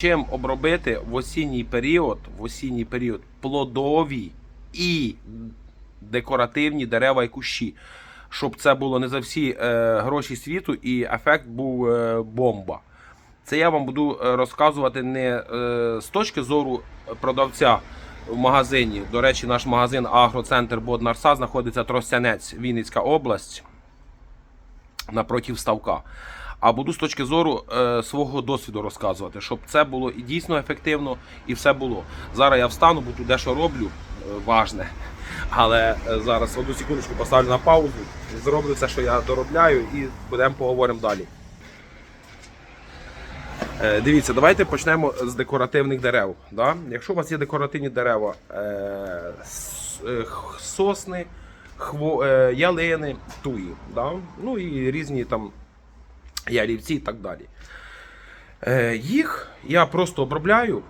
Чим обробити в осінній період, в осінній період плодові і декоративні дерева і кущі, щоб це було не за всі е, гроші світу і ефект був е, бомба. Це я вам буду е, розказувати не е, з точки зору продавця в магазині. До речі, наш магазин Агроцентр Боднарса знаходиться Тростянець, Вінницька область напротив ставка. А буду з точки зору е, свого досвіду розказувати, щоб це було і дійсно ефективно, і все було. Зараз я встану, бо тут дещо роблю е, важне. Але е, зараз одну секундочку поставлю на паузу, зроблю це, що я доробляю, і будемо поговоримо далі. Е, Дивіться, давайте почнемо з декоративних дерев. Да? Якщо у вас є декоративні дерева, е, е, сосни, хво, е, ялини, туї, да? ну і різні там ялівці і так далі. Е, їх я просто обробляю.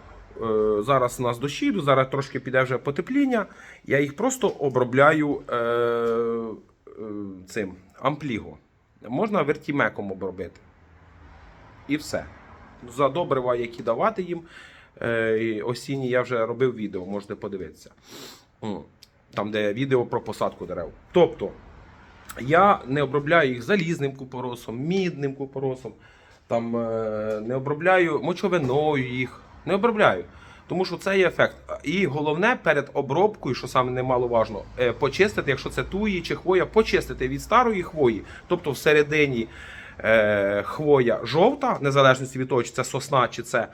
Е, зараз у нас дощі йдуть, зараз трошки піде вже потепління. Я їх просто обробляю е, е, цим ампліго. Можна вертімеком обробити. І все. За добрива, які давати їм. Е, осінні я вже робив відео, можете подивитися. Там, де відео про посадку дерев. Тобто, я не обробляю їх залізним купоросом, мідним купоросом, там, е, не обробляю мочовиною їх. Не обробляю. Тому що це є ефект. І головне перед обробкою, що саме немаловажно, е, почистити, якщо це туї чи хвоя, почистити від старої хвої, тобто всередині е, хвоя жовта, незалежності від того, чи це сосна, чи це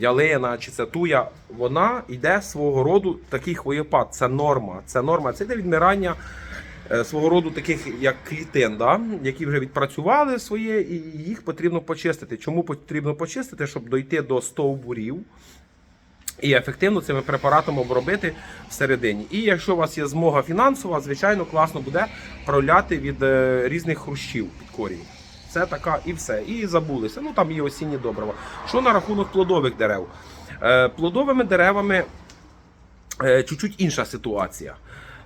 ялина, чи це туя, вона йде свого роду такий хвоєпад. Це норма. Це норма. Це йде відмирання е, свого роду таких як клітин, да? які вже відпрацювали своє, і їх потрібно почистити. Чому потрібно почистити? Щоб дойти до стовбурів. І ефективно цими препаратами обробити всередині. І якщо у вас є змога фінансова, звичайно, класно буде проляти від е, різних хрущів під корінь. Це така і все. І забулися. Ну там є осінні добрива. Що на рахунок плодових дерев? Е, плодовими деревами е, чуть-чуть інша ситуація.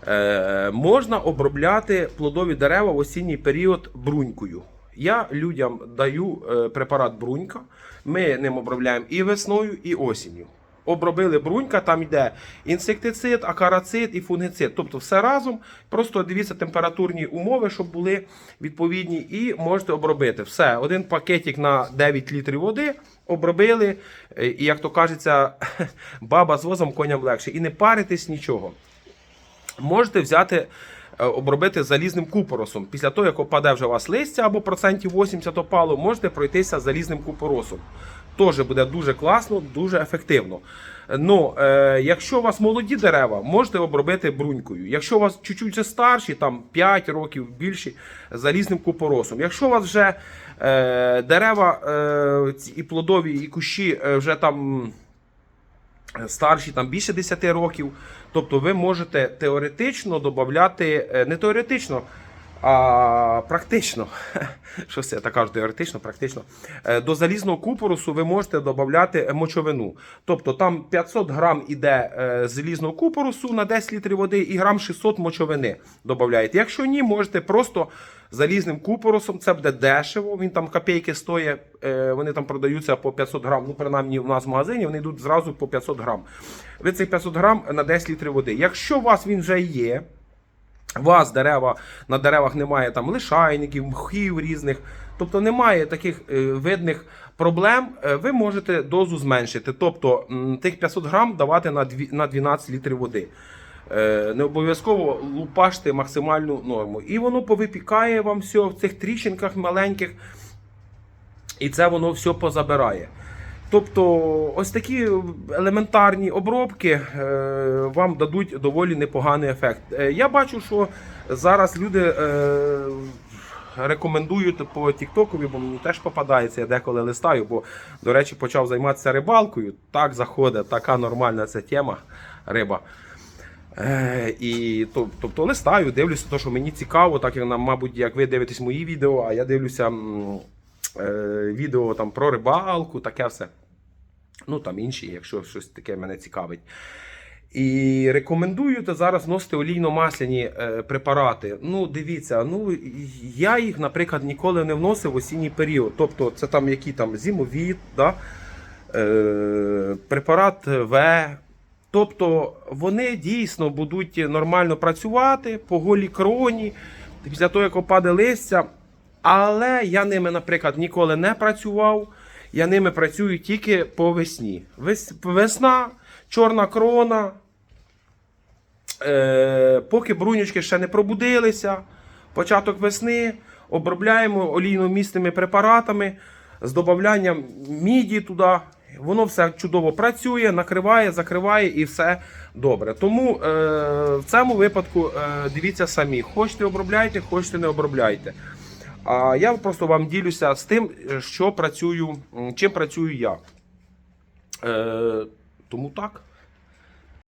Е, можна обробляти плодові дерева в осінній період брунькою. Я людям даю препарат брунька. Ми ним обробляємо і весною, і осінню. Обробили брунька, там йде інсектицид, акарацид і фунгицид. Тобто все разом. Просто дивіться температурні умови, щоб були відповідні, і можете обробити. Все, один пакетик на 9 літрів води обробили. І як то кажеться, баба з возом коням легше. І не паритесь нічого. Можете взяти, е, обробити залізним купоросом. Після того, як опаде вже у вас листя або процентів 80 опало, можете пройтися залізним купоросом. Теж буде дуже класно, дуже ефективно. Ну, е, якщо у вас молоді дерева, можете обробити брунькою. Якщо у вас чуть-чуть старші, там 5 років більші, залізним купоросом. Якщо у вас вже е, дерева е, і плодові, і кущі е, вже там старші там більше 10 років. Тобто ви можете теоретично додати, е, не теоретично, а практично. Що це так кажу, теоретично, практично. Е, До залізного купорусу ви можете додати мочовину. Тобто там 500 грам іде е, залізного купорусу на 10 літрів води і грам 600 мочовини додаєте. Якщо ні, можете просто залізним купорусом, це буде дешево. Він там копійки стоїть, е, вони там продаються по 500 грам. Ну, принаймні, в нас в магазині вони йдуть зразу по 500 грам. Ви цей 500 грам на 10 літрів води. Якщо у вас він вже є, у вас дерева на деревах немає там лишайників, мхів різних, тобто немає таких е, видних проблем, е, ви можете дозу зменшити. Тобто тих 500 грам давати на 12 літрів води. Е, Не обов'язково лупаште максимальну норму. І воно повипікає вам все в цих тріщинках маленьких, і це воно все позабирає. Тобто, ось такі елементарні обробки е, вам дадуть доволі непоганий ефект. Е, я бачу, що зараз люди е, рекомендують по Тіктокові, бо мені теж попадається, я деколи листаю, бо, до речі, почав займатися рибалкою. Так заходить, така нормальна ця тема риба. І тобто листаю, дивлюся, то, що мені цікаво, так як мабуть, як ви дивитесь мої відео, а я дивлюся відео там про рибалку, таке все. Ну там інші, якщо щось таке мене цікавить. І рекомендуєте зараз носити олійно-масляні е, препарати. Ну, дивіться, ну я їх, наприклад, ніколи не вносив в осінній період. Тобто, це там які там зимовід, да? е, препарат В. Тобто вони дійсно будуть нормально працювати по голій кроні після того, як опаде листя. Але я ними, наприклад, ніколи не працював. Я ними працюю тільки по весні. Весна, чорна крона. Е, поки брунючки ще не пробудилися, початок весни, обробляємо олійно-місними препаратами з додаванням міді туди. Воно все чудово працює, накриває, закриває і все добре. Тому е, в цьому випадку е, дивіться самі. Хочете обробляйте, хочете не обробляйте. А я просто вам ділюся з тим, що працюю, чим працюю я. Е, тому так.